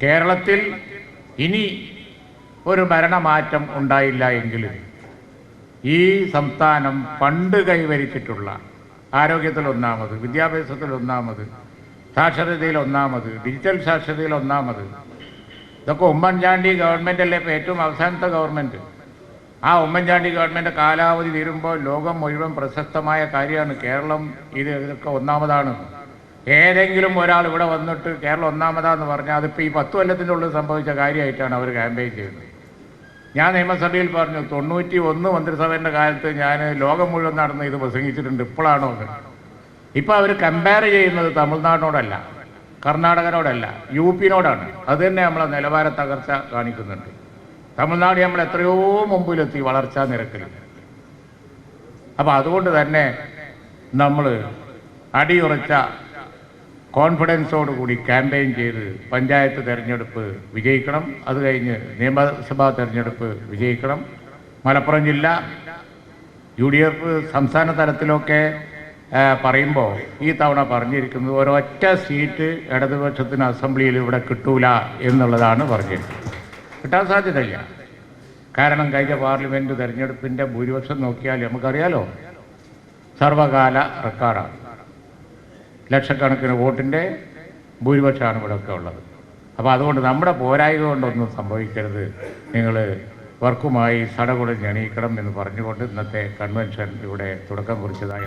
കേരളത്തിൽ ഇനി ഒരു ഭരണമാറ്റം ഉണ്ടായില്ല എങ്കിലും ഈ സംസ്ഥാനം പണ്ട് കൈവരിച്ചിട്ടുള്ള ആരോഗ്യത്തിൽ ഒന്നാമത് വിദ്യാഭ്യാസത്തിൽ ഒന്നാമത് സാക്ഷരതയിൽ ഒന്നാമത് ഡിജിറ്റൽ സാക്ഷരതയിൽ ഒന്നാമത് ഇതൊക്കെ ഉമ്മൻചാണ്ടി ഗവൺമെന്റ് അല്ലേ? ഇപ്പോൾ ഏറ്റവും അവസാനത്തെ ഗവൺമെന്റ് ആ ഉമ്മൻചാണ്ടി ഗവൺമെന്റ് കാലാവധി തീരുമ്പോൾ ലോകം മുഴുവൻ പ്രശസ്തമായ കാര്യമാണ്. കേരളം ഇത് ഇതൊക്കെ ഒന്നാമതാണ് ഏതെങ്കിലും ഒരാൾ ഇവിടെ വന്നിട്ട് കേരളം ഒന്നാമതാന്ന് പറഞ്ഞാൽ അതിപ്പോൾ ഈ പത്ത് കൊല്ലത്തിന്റെ ഉള്ളിൽ സംഭവിച്ച കാര്യമായിട്ടാണ് അവർ ക്യാമ്പയിൻ ചെയ്യുന്നത്. ഞാൻ നിയമസഭയിൽ പറഞ്ഞു തൊണ്ണൂറ്റി ഒന്ന് മന്ത്രിസഭേന്റെ കാലത്ത് ഞാൻ ലോകം മുഴുവൻ നടന്ന് ഇത് പ്രസംഗിച്ചിട്ടുണ്ട് ഇപ്പോഴാണോ അത്? ഇപ്പോൾ അവർ കമ്പയർ ചെയ്യുന്നത് തമിഴ്നാടിനോടല്ല കർണാടകനോടല്ല യു പിനോടാണ്. അത് തന്നെ നമ്മളെ നിലവാര തകർച്ച കാണിക്കുന്നുണ്ട്. തമിഴ്നാട് നമ്മൾ എത്രയോ മുമ്പിലെത്തി വളർച്ചാ നിരക്കിൽ. അപ്പോൾ അതുകൊണ്ട് തന്നെ നമ്മൾ അടിയുറച്ച കോൺഫിഡൻസോട് കൂടി ക്യാമ്പയിൻ ചെയ്ത് പഞ്ചായത്ത് തെരഞ്ഞെടുപ്പ് വിജയിക്കണം. അത് കഴിഞ്ഞ് നിയമസഭാ തെരഞ്ഞെടുപ്പ് വിജയിക്കണം. മലപ്പുറം ജില്ല യു ഡി എഫ് സംസ്ഥാന തലത്തിലൊക്കെ പറയുമ്പോൾ ഈ തവണ പറഞ്ഞിരിക്കുന്നത് ഒരൊറ്റ സീറ്റ് ഇടതുപക്ഷത്തിന് അസംബ്ലിയിൽ ഇവിടെ കിട്ടൂല എന്നുള്ളതാണ് പറഞ്ഞിരിക്കുന്നത്. കിട്ടാൻ സാധ്യതയില്ല. കാരണം കഴിഞ്ഞ പാർലമെന്റ് തെരഞ്ഞെടുപ്പിന്റെ ഭൂരിപക്ഷം നോക്കിയാൽ നമുക്കറിയാലോ സർവകാല റെക്കോർഡാണ്. ലക്ഷക്കണക്കിന് വോട്ടിന്റെ ഭൂരിപക്ഷമാണ് ഇവിടെയൊക്കെ ഉള്ളത്. അപ്പോൾ അതുകൊണ്ട് നമ്മുടെ പോരായ്മ കൊണ്ടൊന്നും സംഭവിക്കരുത്. നിങ്ങൾ വർക്കുമായി സടകുടഞ്ഞ് എണീക്കണം എന്ന് പറഞ്ഞുകൊണ്ട് ഇന്നത്തെ കൺവെൻഷൻ ഇവിടെ തുടക്കം കുറിച്ചതായി.